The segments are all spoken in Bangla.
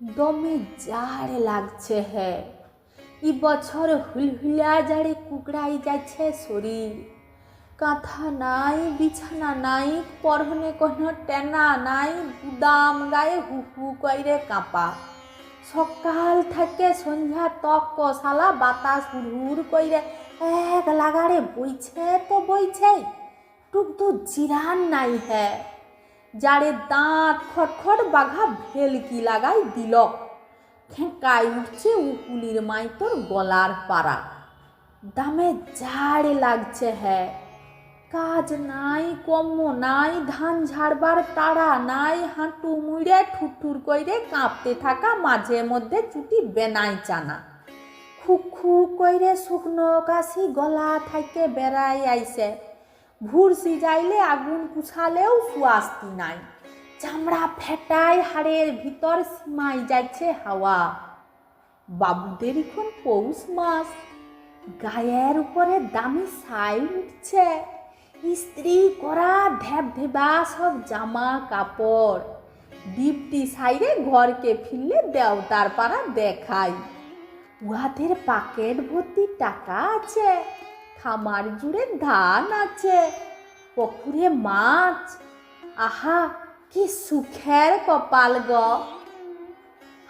দমে জাড় লাগছে হে। ই বছর হুলহুলা জাড়ে কুকড়াই যাচ্ছে শরীর। কাঁথা নাই, বিছানা নাই পরহনে কোনো টেনা নাই, গুদাম গায়ে হু হু কইরে কাঁপা। সকাল থেকে সন্ধ্যা তক কষালা বাতাস হুড় কইরে এক লাগারে বইছে তো বইছে টুক তো জিরান নাই হ্যাঁ যারে দাঁত খটখট বাঘা ভেলকি লাগাই দিল খেঁকাই উঠছে উকুলির মাইতর গলার পাড়া দামে ঝাড়ে লাগছে হ্যাঁ কাজ নাই কম্ম নাই ধান ঝাড়বার তাড়া নাই হাঁটু মুড়ে ঠুটুর কইরে কাঁপতে থাকা মাঝে মধ্যে চুটি বেনাই চানা খুক খুক কইরে শুকনো কাশি গলা থাইকে বেড়াই আইছে ভুর সিজাইলে আগুন পুছালেও সুয়াস্তি নাই। চামড়া ফেটায় হাড়ের ভিতর সীমাই যাচ্ছে হাওয়া। বাবুদের এখন পৌষ মাস। গায়ের উপরে দামি সাইল উঠছে। ইস্ত্রি করা ধেপ ধেবা সব জামা কাপড়। ডিপটি সাইরে ঘরকে ফিরলে দেওতার পাড়া দেখাই। উহাদের পাকেট ভর্তি টাকা আছে। খামার জুড়ে ধান আছে, পুকুরে মাছ। আহা, কি সুখের কপাল গ।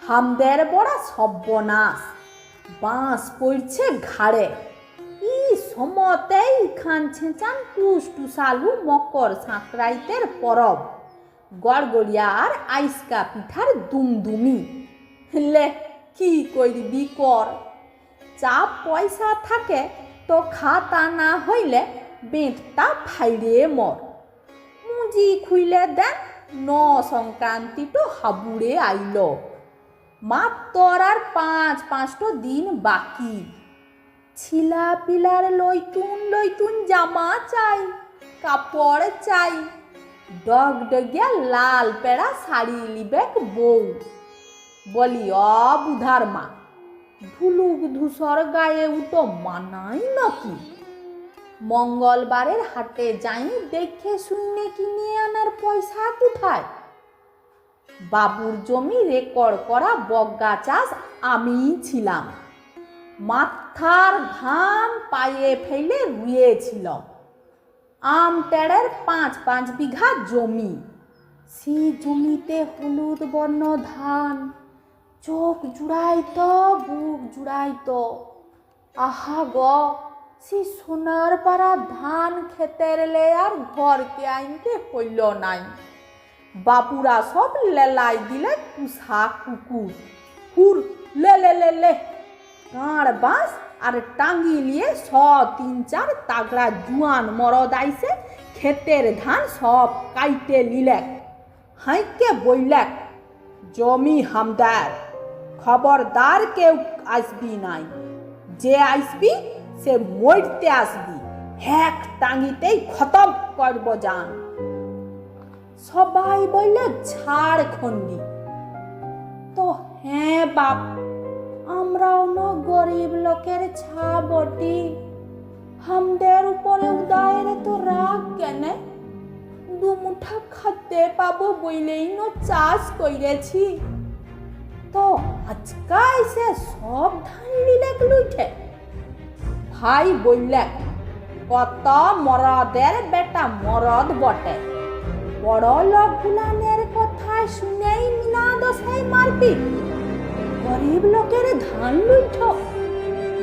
হামদের বড়া সব্যনাশ বাঁশ পড়ছে ঘাড়ে। ই সমতেই খান ছেঁচান টুস টুসালু মকর সাঁকরাইতের পরব। গড়গড়িয়া আর আইসকা পিঠার দুমদুমি। লে, কি করবি কর। চাপ পয়সা থাকে তো খাতা না হইলে বেঁটটা ফাইরে মর। মুজি খুইলে দেন ন সংক্রান্তি তো হাবুড়ে আইল। মাত্র আর পাঁচ পাঁচটো দিন বাকি। ছিলা পিলার লইতুন লইতুন জামা চাই, কাপড় চাই। ডগ ডগিয়া লাল পেড়া শাড়ি লিবেক বউ। বলি, অ বুধার মা ধুলুক ধূসর গায়ে উটো মানাই নাকি? মঙ্গলবারের হাটে যাই দেখে শুনে কিনে আনার পয়সা কোথায়? বাবুর জমি রেকর্ড করা বগ্গা চাষ আমিই ছিলাম। মাথার ঘাম পায়ে ফেলে রুয়েছিল আম টেড়ের পাঁচ পাঁচ বিঘা জমি। সে জমিতে হলুদ বর্ণ ধান চোখ জুড়াইত বুক জুড়াইত আহা গ সে সোনার পাড়া ধান খেতের লে আর ঘরকে আইনতে হইল নাই। বাপুরা সব লেলাই দিলে কুসা কুকুর। হুর, লে লে লে লে। কাঁড় বাঁশ আর টাঙ্গি লিয়ে স তিন, চার তাগড়া জুয়ান মরদ আইসে ক্ষেতের ধান সব কাইটে লিলেক হাইকে বইলেক, জমি হামদার। খবরদার কেউ আসবি নাই। যে আসবি, সে মরতে আসবি। হ্যাক টাঙ্গিতেই খতম করব যান সবাই বললে ঝাড়খণ্ডী তো হ্যাঁ বাপ, আমরাও ন গরিব লোকের ছা বটি হামদের উপরে উদয়ের তো রাগ কেনে? দু মুঠা খাতে পাবো বইলেই ন চাষ কইরেছি। তো আজকাই সে সব ধান লিলে লুইঠে। ভাই বললে, কত মরদের বেটা মরদ বটে। বড় লোক গুলানের কথা শুনেই মিনা দশাই মারপিট গরিব লোকের ধান লুইঠ।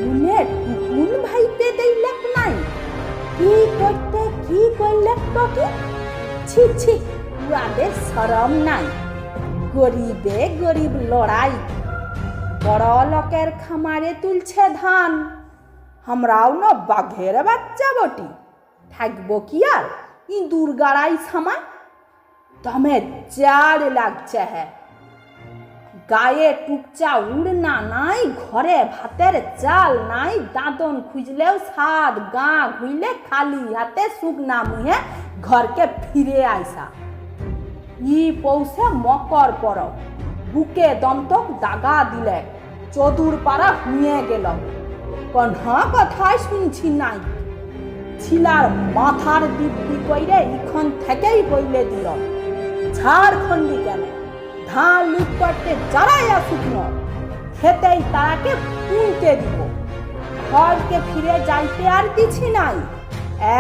মুনে টুকুন ভাইতে দেইলেক নাই। কি করতে, কি করলেক তোকে ছি ছি উয়াদের শরম নাই। গরিবে গরিব লড়াই বড় লোকের খামারে তুলছে ধান। আমরাও না বাঘের বাচ্চা বটি। থাকব কি আর? ইঁদুর গাড়াই সামায় দমে জার লাগছে হ্যাঁ গায়ে টুকচা উড়না নাই, ঘরে ভাতের চাল নাই। দাঁতন খুঁজলেও সাদ, গা ঘুইলে খালি হাতে শুকনা মুহে। ঘরকে ফিরে আইসা। ই পৌষে মকর পরব। বুকে দমতক দাগা দিলে চতুর পাড়া হুঁয়ে গেল। কন্হা কথাই শুনছি নাই। ছিলার মাথার দিব্যি কইরে ইখন থেকেই বইলে দিল। ঝাড়খণ্ডী কেন ধান লুট করতে যারাই আসুক না, খেতেই তারাকে পুঁতে দিব। ঘরকে ফিরে যাইতে আর কিছু নাই।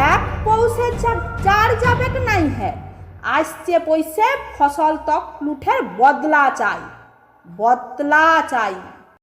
এক পৌষে যার যাবে নাই হ্যাঁ আসছে পয়সে ফসল তক লুঠের বদলা চাই বদলা চাই।